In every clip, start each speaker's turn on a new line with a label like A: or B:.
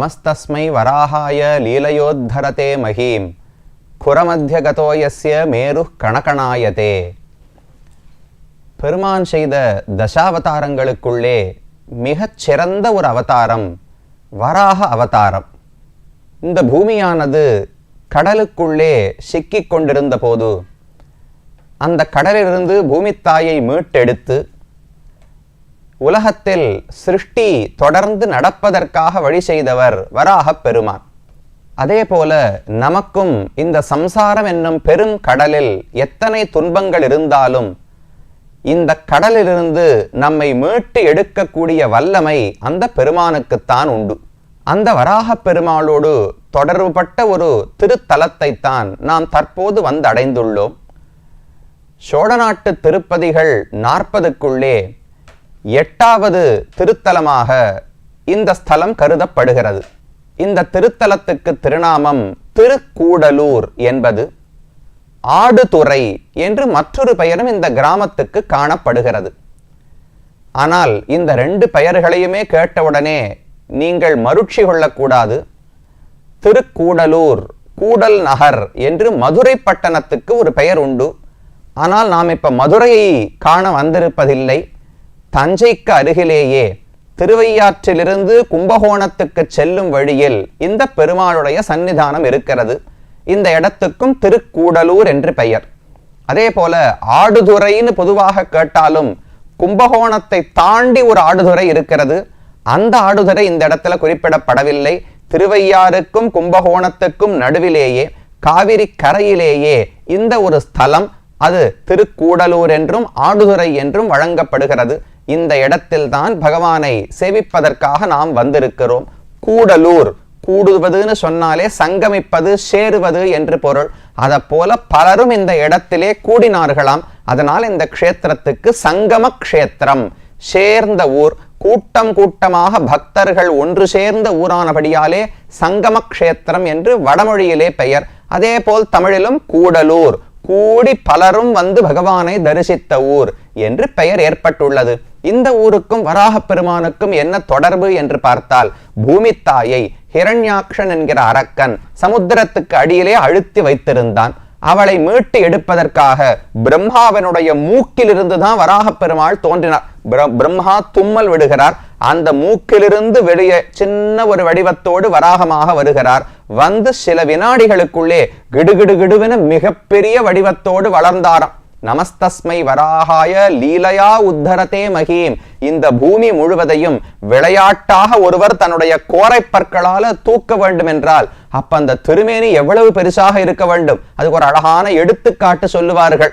A: நமஸ்தஸ்மை வராகாய லீலையோத்தரதே மகீம் குரமத்தியகதோ மேரு கணக்கணாயதே பெருமான் செய்த தசாவதாரங்களுக்குள்ளே மிகச் சிறந்த ஒரு அவதாரம் வராக அவதாரம். இந்த பூமியானது கடலுக்குள்ளே சிக்கிக் கொண்டிருந்த போது அந்த கடலிலிருந்து பூமித்தாயை மீட்டெடுத்து உலகத்தில் சிருஷ்டி தொடர்ந்து நடப்பதற்காக வழி செய்தவர் வராகப் பெருமான். அதே போல நமக்கும் இந்த சம்சாரம் என்னும் பெரும் கடலில் எத்தனை துன்பங்கள் இருந்தாலும் இந்த கடலிலிருந்து நம்மை மீட்டு எடுக்கக்கூடிய வல்லமை அந்த பெருமானுக்குத்தான் உண்டு. அந்த வராகப் பெருமாளோடு தொடர்புபட்ட ஒரு திருத்தலத்தைத்தான் நாம் தற்போது வந்தடைந்துள்ளோம். சோழநாட்டு திருப்பதிகள் நாற்பதுக்குள்ளே எட்டாவது திருத்தலமாக இந்த ஸ்தலம் கருதப்படுகிறது. இந்த திருத்தலத்துக்கு திருநாமம் திருக்கூடலூர் என்பது ஆடுதுறை என்று மற்றொரு பெயரும் இந்த கிராமத்துக்கு காணப்படுகிறது. ஆனால் இந்த ரெண்டு பெயர்களையுமே கேட்டவுடனே நீங்கள் மருட்சி கொள்ளக்கூடாது. திருக்கூடலூர் கூடல் நகர் என்று மதுரை பட்டணத்துக்கு ஒரு பெயர் உண்டு. ஆனால் நாம் இப்போ மதுரையை காண வந்திருப்பதில்லை. தஞ்சைக்கு அருகிலேயே திருவையாற்றிலிருந்து கும்பகோணத்துக்கு செல்லும் வழியில் இந்த பெருமாளுடைய சன்னிதானம் இருக்கிறது. இந்த இடத்துக்கும் திருக்கூடலூர் என்று பெயர். அதே போல ஆடுதுறைன்னு பொதுவாக கேட்டாலும் கும்பகோணத்தை தாண்டி ஒரு ஆடுதுறை இருக்கிறது. அந்த ஆடுதுறை இந்த இடத்துல குறிப்பிடப்படவில்லை. திருவையாறுக்கும் கும்பகோணத்துக்கும் நடுவிலேயே காவிரி கரையிலேயே இந்த ஒரு ஸ்தலம் அது திருக்கூடலூர் என்றும் ஆடுதுறை என்றும் வழங்கப்படுகிறது. இந்த இடத்தில்தான் பகவானை சேவிப்பதற்காக நாம் வந்திருக்கிறோம். கூடலூர் கூடுவதுன்னு சொன்னாலே சங்கமிப்பது சேருவது என்று பொருள். அதை போல பலரும் இந்த இடத்திலே கூடினார்களாம். அதனால் இந்த க்ஷேத்திரத்துக்கு சங்கம க்ஷேத்திரம். சேர்ந்த ஊர் கூட்டம் கூட்டமாக பக்தர்கள் ஒன்று சேர்ந்த ஊரானபடியாலே சங்கம க்ஷேத்திரம் என்று வடமொழியிலே பெயர். அதே போல் தமிழிலும் கூடலூர். கூடி பலரும் வந்து பகவானை தரிசித்த ஊர் என்று பெயர் ஏற்பட்டுள்ளது. இந்த ஊருக்கும் வராகப் பெருமானுக்கும் என்ன தொடர்பு என்று பார்த்தால் பூமி தாயை ஹிரண்யாக்ஷன் என்கிற அரக்கன் சமுத்திரத்துக்கு அடியிலே அழுத்தி வைத்திருந்தான். அவளை மீட்டு எடுப்பதற்காக பிரம்மாவனுடைய மூக்கிலிருந்து தான் வராகப் பெருமாள் தோன்றினார் பிரம்மா தும்மல் விடுகிறார். அந்த மூக்கிலிருந்து வெளியே சின்ன ஒரு வடிவத்தோடு வராகமாக வருகிறார். வந்து சில வினாடிகளுக்குள்ளே கிடுகிடு கிடுவென மிகப்பெரிய வடிவத்தோடு வளர்ந்தாராம். நமஸ்தஸ்மை வராகாய லீலையா உத்தரதே மகீம். இந்த பூமி முழுவதையும் விளையாட்டாக ஒருவர் தன்னுடைய கோரை பற்களால தூக்க வேண்டும் என்றால் அப்ப அந்த திருமேனி எவ்வளவு பெருசாக இருக்க வேண்டும்? அதுக்கு ஒரு அழகான எடுத்துக்காட்டு சொல்லுவார்கள்.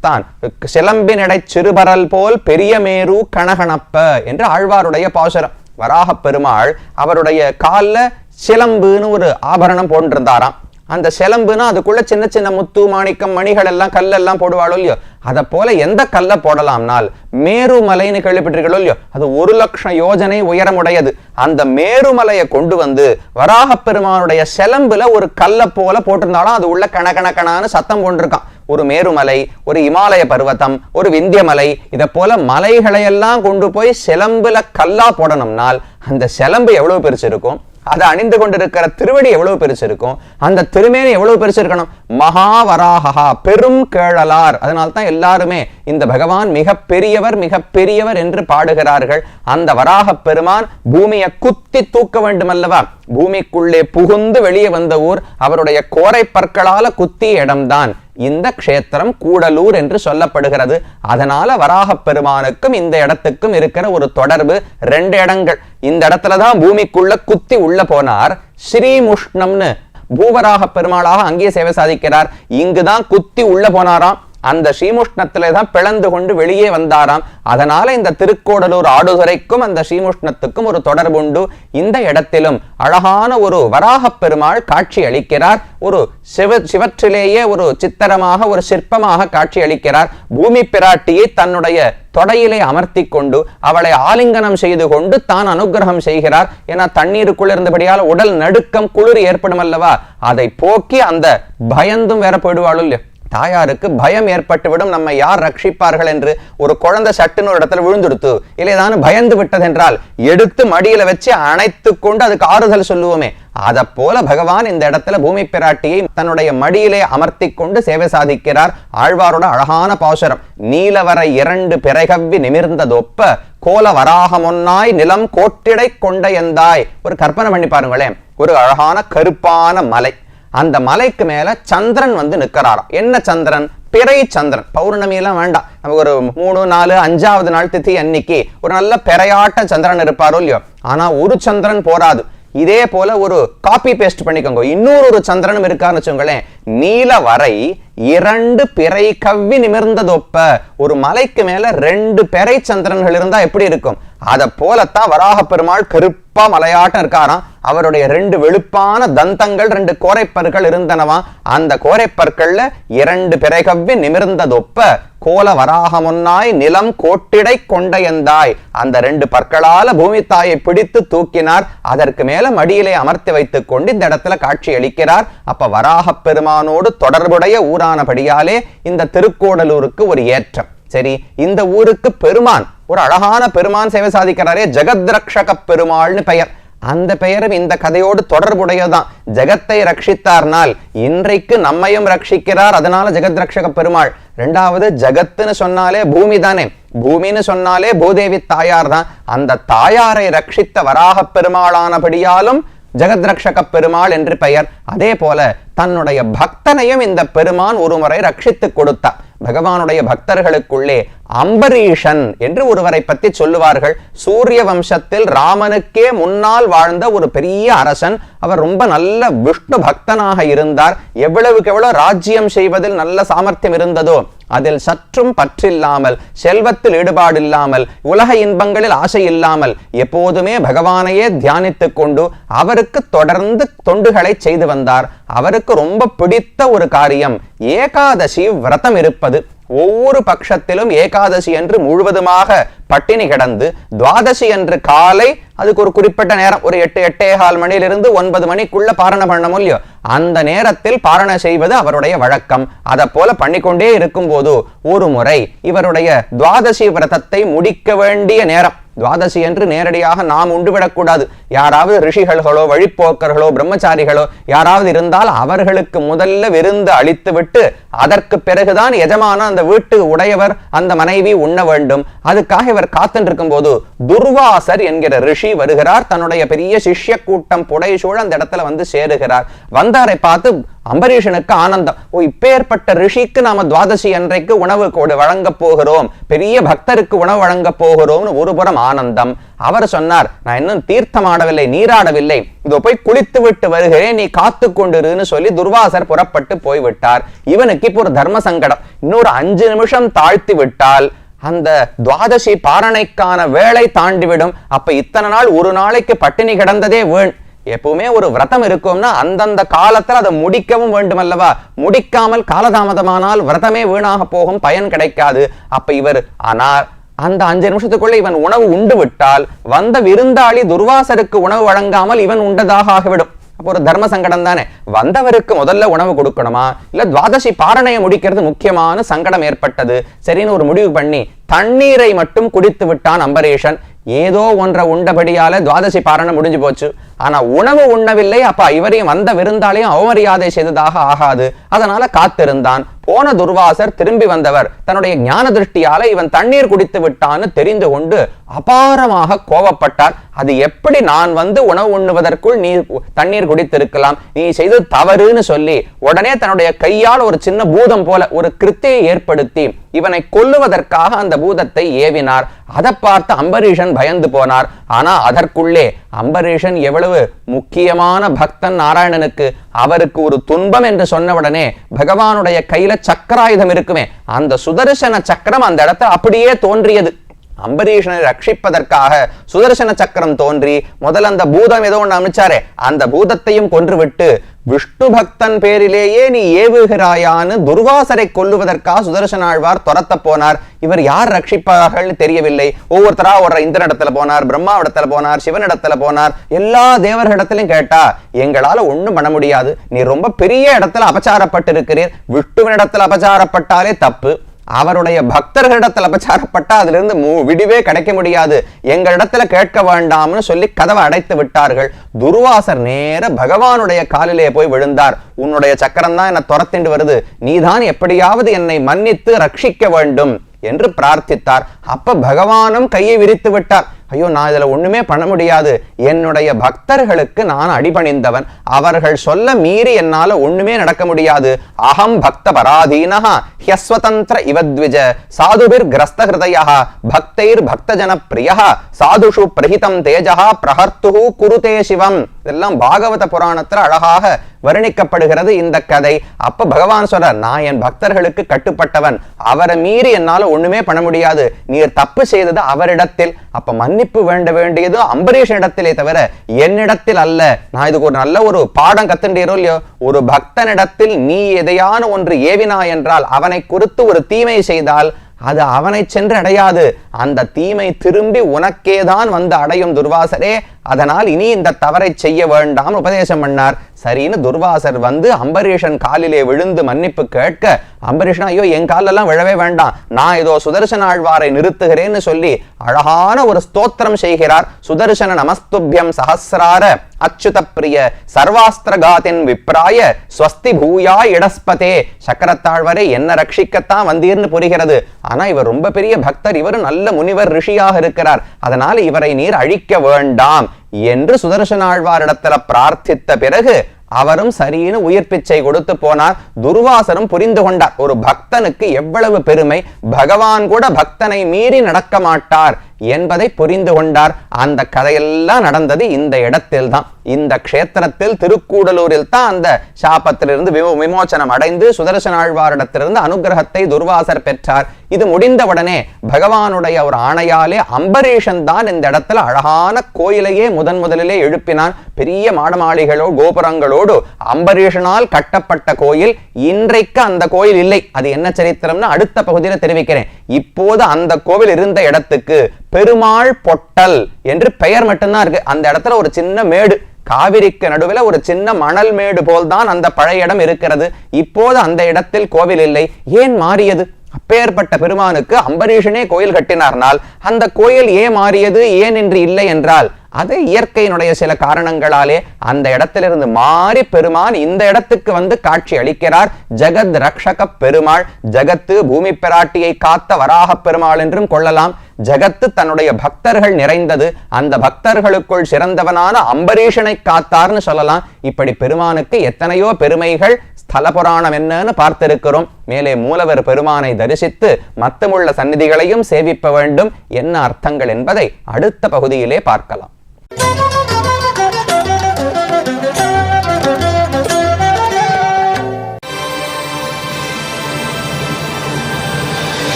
A: தான் சிலம்பினடை சிறுபரல் போல் பெரிய மேரு கணகணப்ப என்று ஆழ்வாருடைய பாசுரம். வராகப் பெருமாள் அவருடைய காலில் சிலம்புன்னு ஒரு ஆபரணம் போன்றிருந்தாராம். அந்த சிலம்புனா அதுக்குள்ள சின்ன சின்ன முத்து மாணிக்கம் மணிகள் எல்லாம் கல்லெல்லாம் போடுவாளோ இல்லையோ? அதை போல எந்த கல்லை போடலாம்னால் மேருமலைன்னு கேள்விப்பட்டிருக்கீங்களோ இல்லையோ? அது ஒரு லட்சம் யோஜனை உயரமுடையது. அந்த மேருமலையை கொண்டு வந்து வராகப் பெருமானுடைய செலம்புல ஒரு கல்லை போல போட்டிருந்தாலும் அது உள்ள கணக்கணக்கணான்னு சத்தம் போட்டிருக்கான் ஒரு மேருமலை ஒரு இமாலய பர்வதம் ஒரு விந்தியமலை இதை போல மலைகளையெல்லாம் கொண்டு போய் சிலம்புல கல்லா போடணும்னால் அந்த சிலம்பு எவ்வளவு பெருசு இருக்கும்? அதை அணிந்து கொண்டிருக்கிற திருவடி எவ்வளவு பெருசு இருக்கும்? அந்த திருமேனி எவ்வளவு பெருசு இருக்கணும்? மகாவராகா பெரும் கேழலார். அதனால தான் எல்லாருமே இந்த பகவான் மிக பெரியவர் மிக பெரியவர் என்று பாடுகிறார்கள். அந்த வராக பெருமான் பூமியை குத்தி தூக்க வேண்டும் அல்லவா பூமிக்குள்ளே புகுந்து வெளியே வந்த ஊர் அவருடைய கோரை பற்களால குத்திய இடம்தான். இந்த க்ஷேத்திரம் கூடலூர் என்று சொல்லப்படுகிறது. அதனால வராகப் பெருமானுக்கும் இந்த இடத்துக்கும் இருக்கிற ஒரு தொடர்பு ரெண்டு இடங்கள். இந்த இடத்துல தான் பூமிக்குள்ள குத்தி உள்ள போனார். ஸ்ரீமுஷ்ணம்னு பூவராக பெருமாளாக அங்கே சேவை சாதிக்கிறார். இங்குதான் குத்தி உள்ள போனாராம். அந்த ஸ்ரீமுஷ்ணத்திலே தான் பிளந்து கொண்டு வெளியே வந்தாராம். அதனால இந்த திருக்கோடலூர் ஆடுதுறைக்கும் அந்த ஸ்ரீமுஷ்ணத்துக்கும் ஒரு தொடர்பு உண்டு இந்த இடத்திலும் அழகான ஒரு வராகப் பெருமாள் காட்சி அளிக்கிறார். ஒரு சிவ சிவற்றிலேயே ஒரு சித்திரமாக ஒரு சிற்பமாக காட்சி அளிக்கிறார். பூமி பிராட்டியை தன்னுடைய தொடையிலே அமர்த்தி கொண்டு அவளை ஆலிங்கனம் செய்து கொண்டு தான் அனுகிரகம் செய்கிறார். ஏன்னா தண்ணீருக்குள்ள இருந்தபடியால் உடல் நடுக்கம் குளிர் ஏற்படும் அல்லவா? அதை போக்கி அந்த பயந்தும் வேற போயிடுவாள் இல்லையோ? தாயாருக்கு பயம் ஏற்பட்டுவிடும். நம்ம யார் ரட்சிப்பார்கள் என்று ஒரு குழந்தை சட்டுன்னு ஒரு இடத்துல விழுந்துடுத்து இல்லைதானு பயந்து விட்டதென்றால் எடுத்து மடியில வச்சு அணைத்து கொண்டு அதுக்கு ஆறுதல் சொல்லுவோமே. அதை போல பகவான் இந்த இடத்துல பூமி பிராட்டியை தன்னுடைய மடியிலே அமர்த்தி கொண்டு சேவை சாதிக்கிறார். ஆழ்வாரோட அழகான பாசுரம். நீலவர இரண்டு பிறகவ்வி நிமிர்ந்ததொப்ப கோல வராகமொன்னாய் நிலம் கோட்டிடை கொண்ட எந்தாய். ஒரு கற்பனை பண்ணி பாருங்களேன். ஒரு அழகான கருப்பான மலை. அந்த மலைக்கு மேல சந்திரன் வந்து நிற்கிறாராம் என்ன சந்திரன்? பிறை சந்திரன். பௌர்ணமியெல்லாம் வேண்டாம். நமக்கு ஒரு மூணு நாலு அஞ்சாவது நாள் திதி அன்னைக்கு ஒரு நல்ல பிறையாட்ட சந்திரன் இருப்பாரோ இல்லையோ. ஆனா ஒரு சந்திரன் போராது இதே போல ஒரு காப்பி பேஸ்ட் பண்ணிக்கோங்க. இன்னொரு ஒரு சந்திரனும் இருக்கான்னு வச்சுங்களேன் நீல வரை இரண்டு பிறை கவ்வி நிமிர்ந்ததொப்ப ஒரு மலைக்கு மேல ரெண்டு பிறை சந்திரன்கள் இருந்தா எப்படி இருக்கும்? அதை போலத்தான் வராக பெருமாள் கருப்பா மலையாட்டம் இருக்காராம். அவருடைய ரெண்டு வெளுப்பான தந்தங்கள் ரெண்டு கோரைப்பற்கள் இருந்தனவா? அந்த கோரைப்பற்கள்ல இரண்டு பிறகவ்வி நிமிர்ந்ததொப்ப கோல வராகமுன்னாய் நிலம் கோட்டிடை கொண்டயந்தாய். அந்த ரெண்டு பற்களால பூமி தாயை பிடித்து தூக்கினார். அதற்கு மேல மடியிலே அமர்த்தி வைத்துக் கொண்டு இந்த இடத்துல காட்சி அளிக்கிறார். அப்ப வராக பெருமானோடு தொடர்புடைய ஊரானபடியாலே இந்த திருக்கோடலூருக்கு ஒரு ஏற்றம். சரி இந்த ஊருக்கு பெருமான் ஒரு அழகான பெருமான் சேவை சாதிக்கிறாரே ஜெகத்ரக்ஷக பெருமாள்னு பெயர். அந்த பெயரும் இந்த கதையோடு தொடர்புடையதான் ஜெகத்தை ரட்சித்தார்னால் இன்றைக்கு நம்மையும் ரட்சிக்கிறார் அதனால ஜெகத்ரக்ஷக பெருமாள். ரெண்டாவது ஜெகத்துன்னு சொன்னாலே பூமி தானே பூமின்னு சொன்னாலே பூதேவி தாயார் தான் அந்த தாயாரை ரட்சித்த வராக பெருமாளானபடியாலும் ஜெகத்ரக்ஷக பெருமாள் என்று பெயர். அதே போல தன்னுடைய பக்தனையும் இந்த பெருமான் ஒருமுறை ரட்சித்து கொடுத்தார். பகவானுடைய பக்தர்களுக்குள்ளே அம்பரீஷன் என்று ஒருவரை பற்றி சொல்லுவார்கள். சூரிய வம்சத்தில் ராமனுக்கே முன்னால் வாழ்ந்த ஒரு பெரிய அரசன். அவர் ரொம்ப நல்ல விஷ்ணு பக்தனாக இருந்தார். எவ்வளவுக்கு எவ்வளவு ராஜ்யம் செய்வதில் நல்ல சாமர்த்தியம் இருந்ததோ அதில் சற்றும் பற்றில்லாமல் செல்வத்தில் ஈடுபாடு இல்லாமல் உலக இன்பங்களில் ஆசை இல்லாமல் எப்போதுமே பகவானையே தியானித்துக் கொண்டு அவருக்கு தொடர்ந்து தொண்டுகளை செய்து வந்தார். அவருக்கு ரொம்ப பிடித்த ஒரு காரியம் ஏகாதசி விரதம் இருப்பது. ஒவ்வொரு பட்சத்திலும் ஏகாதசி என்று முழுவதுமாக பட்டினி கிடந்து துவாதசி என்று காலை அதுக்கு ஒரு குறிப்பிட்ட நேரம் ஒரு எட்டு எட்டே கால் மணியிலிருந்து ஒன்பது மணிக்குள்ள பாரண பண்ண இல்லையோ? அந்த நேரத்தில் பாரண செய்வது அவருடைய வழக்கம். அதை போல பண்ணிக்கொண்டே இருக்கும்போது ஒரு முறை இவருடைய துவாதசி விரதத்தை முடிக்க வேண்டிய நேரம். துவாதசி என்று நேரடியாக நாம் உண்டுவிடக்கூடாது. யாராவது ரிஷிகள்களோ வழிப்போக்கர்களோ பிரம்மச்சாரிகளோ யாராவது இருந்தால் அவர்களுக்கு முதல்ல விருந்து அளித்து விட்டு அதற்கு பிறகுதான் எஜமான அந்த வீட்டு உடையவர் அந்த மனைவி உண்ண வேண்டும். அதுக்காக இவர் காத்துட்டு போது துர்வாசர் என்கிற ரிஷி வருகிறார். தன்னுடைய பெரிய சிஷ்ய கூட்டம் புடைசூழ அந்த இடத்துல வந்து சேருகிறார். வந்தாரை பார்த்து அம்பரீஷனுக்கு ஆனந்தம். ஓ இப்பேற்பட்ட ரிஷிக்கு நாம துவாதசி அன்றைக்கு உணவு கோடு வழங்க போகிறோம். பெரிய பக்தருக்கு உணவு வழங்க போகிறோம்னு ஒரு புறம் ஆனந்தம். அவர் சொன்னார் நான் இன்னும் தீர்த்தமாடவில்லை நீராடவில்லை. இதோ போய் குளித்து விட்டு வருகிறேன் நீ காத்து கொண்டிருன்னு சொல்லி துர்வாசர் புறப்பட்டு போய்விட்டார். இவனுக்கு இப்போ ஒரு தர்ம சங்கடம். இன்னொரு அஞ்சு நிமிஷம் தாழ்த்தி விட்டால் அந்த துவாதசி பாரணைக்கான வேலை தாண்டிவிடும். அப்ப இத்தனை நாள் ஒரு நாளைக்கு பட்டினி கிடந்ததே வீண். எப்பவுமே ஒரு விரதம் இருக்கும்னா அந்தந்த காலத்தில் அதை முடிக்கவும் வேண்டும் அல்லவா முடிக்காமல் காலதாமதமானால் விரதமே வீணாக போகும் பயன் கிடைக்காது. அப்ப இவர் ஆனால் அந்த அஞ்சு நிமிஷத்துக்குள்ள இவன் உணவு உண்டு விட்டால் வந்த விருந்தாளி துர்வாசருக்கு உணவு வழங்காமல் இவன் உண்டதாக ஆகிவிடும். அப்போ ஒரு தர்ம சங்கடம் தானே? வந்தவருக்கு முதல்ல உணவு கொடுக்கணுமா? இல்ல துவாதசி பாரணையை முடிக்கிறது முக்கியமான சங்கடம் ஏற்பட்டது. சரின்னு ஒரு முடிவு பண்ணி தண்ணீரை மட்டும் குடித்து விட்டான் அம்பரேஷன். ஏதோ ஒன்றை உண்டபடியால துவாதசி பாரணம் முடிஞ்சு போச்சு. ஆனா உணவு உண்ணவில்லை. அப்ப இவரையும் வந்த விருந்தாலையும் அவமரியாதை செய்ததாக ஆகாது. அதனால காத்திருந்தான். போன துர்வாசர் திரும்பி வந்தவர். தன்னுடைய ஞான திருஷ்டியால இவன் தண்ணீர் குடித்து விட்டான்னு தெரிந்து கொண்டு அபாரமாக கோவப்பட்டார். அது எப்படி நான் வந்து உணவு உண்ணுவதற்குள் நீ தண்ணீர் குடித்திருக்கலாம்? நீ செய்து தவறுன்னு சொல்லி உடனே தன்னுடைய கையால் ஒரு சின்ன பூதம் போல ஒரு கிருத்தியை ஏற்படுத்தி இவனை கொல்லுவதற்காக அந்த பூதத்தை ஏவினார். அதை பார்த்து அம்பரீஷன் பயந்து போனார். ஆனா அதற்குள்ளே அம்பரீஷன் எவ்வளவு முக்கியமான பக்தன் நாராயணனுக்கு அவருக்கு ஒரு துன்பம் என்று சொன்னவுடனே பகவானுடைய கையில சக்கராயுதம் இருக்குமே. அந்த சுதர்சன சக்கரம் அந்த இடத்துல அப்படியே தோன்றியது. அம்பரீஷனை ரட்சிப்பதற்காக சுதர்சன சக்கரம் தோன்றி முதல்ல அந்த பூதம் ஏதோ ஒன்று அமைச்சாரே அந்த பூதத்தையும் கொன்றுவிட்டு விஷ்ணு பக்தன் பேரிலேயே நீ ஏவுகிறாயான்னு துர்வாசரை கொல்லுவதற்காக சுதர்சன ஆழ்வார் துரத்த போனார். இவர் யார் ரட்சிப்பார்கள்னு தெரியவில்லை. ஒவ்வொருத்தரா ஒரு இந்திரன் இடத்துல போனார் பிரம்மா இடத்துல போனார் சிவன் இடத்துல போனார். எல்லா தேவர்களிடத்திலும் கேட்டா எங்களால ஒண்ணும் பண்ண முடியாது. நீ ரொம்ப பெரிய இடத்துல அபச்சாரப்பட்டிருக்கிறீர். விஷ்ணுவின் இடத்துல அபச்சாரப்பட்டாலே தப்பு. அவருடைய பக்தர்களிடத்துல அபச்சாரப்பட்டா அதுல இருந்து மு- விடிவே கிடைக்க முடியாது. எங்களிடத்துல கேட்க வேண்டாம்னு சொல்லி கதவை அடைத்து விட்டார்கள். துர்வாசர் நேர பகவானுடைய காலிலே போய் விழுந்தார். உன்னுடைய சக்கரம் தான் என்னை துரத்திண்டு வருது. நீதான் எப்படியாவது என்னை மன்னித்து ரட்சிக்க வேண்டும். என்று பிரார்த்தித்தார். அப்ப பகவானும் கையை விரித்து விட்டார். ஐயோ நான் இதில் ஒண்ணுமே பண்ண முடியாது. என்னுடைய பக்தர்களுக்கு நான் அடிபணிந்தவன். அவர்கள் சொல்ல மீறி என்னால ஒண்ணுமே நடக்க முடியாது. அகம் பக்த பராதீனஹா ஹியஸ்வதந்திர இவத்விஜ சாதுபிர் கிரஸ்த ஹிருதயா பக்தைர் பக்தஜன பிரியா சாதுஷு பிரஹிதம் தேஜஹா பிரஹர்த்து குருதே சிவம். இதெல்லாம் பாகவத புராணத்தில் அழகாக வர்ணிக்கப்படுகிறது இந்த கதை. அப்ப பகவான் சொல்றார் நான் என் பக்தர்களுக்கு கட்டுப்பட்டவன். அவரை மீறி என்னால ஒண்ணுமே பண்ண முடியாது. நீர் தப்பு செய்தது அவரிடத்தில். அப்ப மன்னிப்பு வேண்ட வேண்டியது அம்பரீஷன் இடத்திலே தவிர என்னிடத்தில் அல்ல. நான் இதுக்கு ஒரு நல்ல ஒரு பாடம் கத்துண்டீரோ இல்லையோ? ஒரு பக்தனிடத்தில் நீ எதையான ஒன்று ஏவினா என்றால் அவனை குறித்து ஒரு தீமை செய்தால் அது அவனை சென்று அடையாது. அந்த தீமை திரும்பி உனக்கேதான் வந்து அடையும் துர்வாசரே. அதனால் இனி இந்த தவறை செய்ய வேண்டாம் உபதேசம் பண்ணார். சரின்னு துர்வாசர் வந்து அம்பரீஷன் காலிலே விழுந்து மன்னிப்பு கேட்க அம்பரீஷன் ஐயோ என் காலெல்லாம் விழவே வேண்டாம். நான் ஏதோ சுதர்சன ஆழ்வாரை நிறுத்துகிறேன்னு சொல்லி அழகான ஒரு ஸ்தோத்திரம் செய்கிறார். சுதர்சன நமஸ்துபியம் சஹசிரார அச்சுத பிரிய சர்வாஸ்திரகாத்தின் விப்ராய ஸ்வஸ்தி பூயா இடஸ்பதே. சக்கரத்தாழ்வரை என்ன ரட்சிக்கத்தான் வந்தீர்னு புரிகிறது. ஆனா இவர் ரொம்ப பெரிய பக்தர். இவர் நல்ல முனிவர் ரிஷியாக இருக்கிறார். அதனால இவரை நீர் அழிக்க வேண்டாம். என்று சுதர்சனாழ்வாரிடத்துல பிரார்த்தித்த பிறகு அவரும் சரின்னு உயிர் பிச்சை கொடுத்து போனார். துர்வாசரும் புரிந்து கொண்டார். ஒரு பக்தனுக்கு எவ்வளவு பெருமை? பகவான் கூட பக்தனை மீறி நடக்க மாட்டார். என்பதை புரிந்து கொண்டார். அந்த கதையெல்லாம் நடந்தது இந்த இடத்தில் தான் இந்த க்ஷேத்திரத்தில் திருக்கூடலூரில் தான் அந்த சாபத்திலிருந்து விமோ- விமோசனம் அடைந்து சுதர்சன ஆழ்வாரிடத்திலிருந்து அனுகிரகத்தை துர்வாசர் பெற்றார். இது முடிந்தவுடனே பகவானுடைய ஒரு ஆணையாலே அம்பரீஷன் தான் இந்த இடத்துல அழகான கோயிலையே முதன் முதலிலே எழுப்பினான். பெரிய மாடமாளிகளோ கோபுரங்களோடு அம்பரீஷனால் கட்டப்பட்ட கோயில். இன்றைக்கு அந்த கோயில் இல்லை. அது என்ன சரித்திரம்னு அடுத்த பகுதியில் தெரிவிக்கிறேன். இப்போது அந்த கோவில் இருந்த இடத்துக்கு பெருமாள் பொட்டல் என்று பெயர் மட்டும்தான் இருக்கு. அந்த இடத்துல ஒரு சின்ன மேடு காவிரிக்கு நடுவில் ஒரு சின்ன மணல் மேடு போல்தான் அந்த பழைய இடம் இருக்கிறது. இப்போது அந்த இடத்தில் கோவில் இல்லை. ஏன் மாறியது? அப்பேற்பட்ட பெருமானுக்கு அம்பரீஷனே கோயில் கட்டினார்னால் அந்த கோயில் ஏன் மாறியது? ஏன் என்று இல்லை என்றால் அது இயற்கையினுடைய சில காரணங்களாலே அந்த இடத்திலிருந்து மாறி பெருமான் இந்த இடத்துக்கு வந்து காட்சி அளிக்கிறார். ஜெகத் ரக்ஷக பெருமாள் ஜகத்து பூமி பிராட்டியை காத்த வராக பெருமாள் என்றும் கொள்ளலாம். ஜகத்து தன்னுடைய பக்தர்கள் நிறைந்தது அந்த பக்தர்களுக்குள் சிறந்தவனான அம்பரீஷனை காத்தார்னு சொல்லலாம். இப்படி பெருமானுக்கு எத்தனையோ பெருமைகள் ஸ்தல புராணம் என்னன்னு பார்த்திருக்கிறோம். மேலே மூலவர் பெருமானை தரிசித்து மத்தமுள்ள சந்நிதிகளையும் சேவிப்ப வேண்டும். என்ன அர்த்தங்கள் என்பதை அடுத்த பகுதியிலே பார்க்கலாம். Bueno.